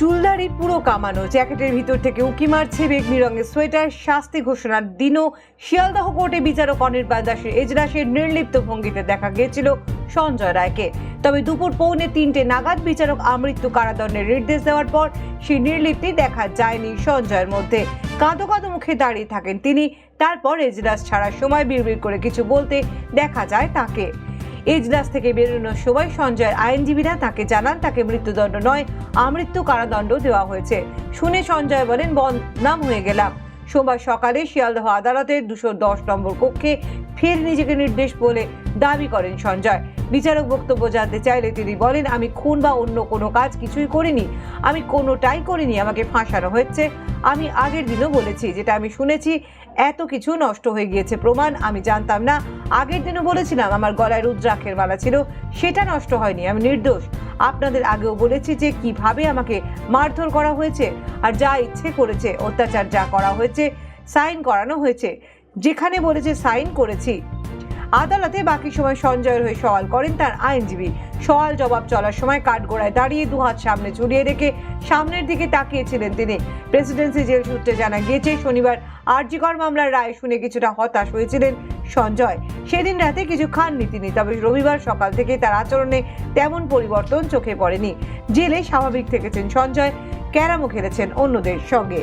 দাড়ি পুরো কামানো, জ্যাকেটের ভিতর থেকে উকি মারছে বেগনি রঙের সোয়েটার, শাস্তি ঘোষণার দিনও। শিয়ালদহ কোর্টে বিচারক অনির্বাণ দাসের এজলাসের নির্লিপ্ত ভঙ্গিতে দেখা গিয়েছিল সঞ্জয় রায়কে। তবে দুপুর পৌনে তিনটে নাগাদ বিচারক আমৃত্যু কারাদণ্ডের নির্দেশ দেওয়ার পর সেই নির্লিপ্তি দেখা যায়নি সঞ্জয়ের মধ্যে। কাঁদো কাঁদো মুখে দাঁড়িয়ে থাকেন তিনি, তারপর এজলাস ছাড়ার সময় বিড়বিড় করে কিছু বলতে দেখা যায় তাকে। এজলাস থেকে বেরোনোর সময় সঞ্জয়ের আইনজীবীরা তাকে জানান, তাকে মৃত্যুদণ্ড নয়, আমৃত্যু কারাদণ্ড দেওয়া হয়েছে। শুনে সঞ্জয় বলেন, বদনাম হয়ে গেলাম। সোমবার সকালে শিয়ালদহ আদালতের দুশো দশ নম্বর কক্ষে ফের নিজেকে নির্দেশ বলে দাবি করেন সঞ্জয়। বিচারক বক্তব্য জানতে চাইলে তিনি বলেন, আমি খুন বা অন্য কোনো কাজ কিছুই করিনি। আমি কোনোটাই করিনি, আমাকে ফাঁসানো হয়েছে। আমি আগের দিনও বলেছি, যেটা আমি শুনেছি, এত কিছু নষ্ট হয়ে গিয়েছে। প্রমাণ আমি জানতাম না। আগের দিনও বলেছিলাম, আমার গলায় রুদ্রাক্ষের মালা ছিল। সেটা নষ্ট হয়নি, আমি নির্দোষ। আপনাদের আগেও বলেছি যে, কীভাবে আমাকে মারধর করা হয়েছে আর যা ইচ্ছে করেছে, অত্যাচার যা করা হয়েছে, সাইন করানো হয়েছে। যেখানে বলেছে সাইন করেছি আদালতে বাকি সময় সঞ্জয়ের হয়ে সওয়াল করেন তার আইনজীবী। সওয়াল জবাব চলার সময় কাঠগোড়ায় দাঁড়িয়ে দুহাত সামনে ঝুলিয়ে রেখে সামনের দিকে তাকিয়েছিলেন তিনি। প্রেসিডেন্সি জেল সূত্রে জানা গিয়েছে, শনিবার আরজিকর মামলার রায় শুনে কিছুটা হতাশ হয়েছিলেন সঞ্জয়। সেদিন রাতে কিছু খাননি তিনি, তবে রবিবার সকাল থেকে তার আচরণে তেমন পরিবর্তন চোখে পড়েনি। জেলে স্বাভাবিক থেকেছেন সঞ্জয়, ক্যারামও খেলেছেন অন্যদের সঙ্গে।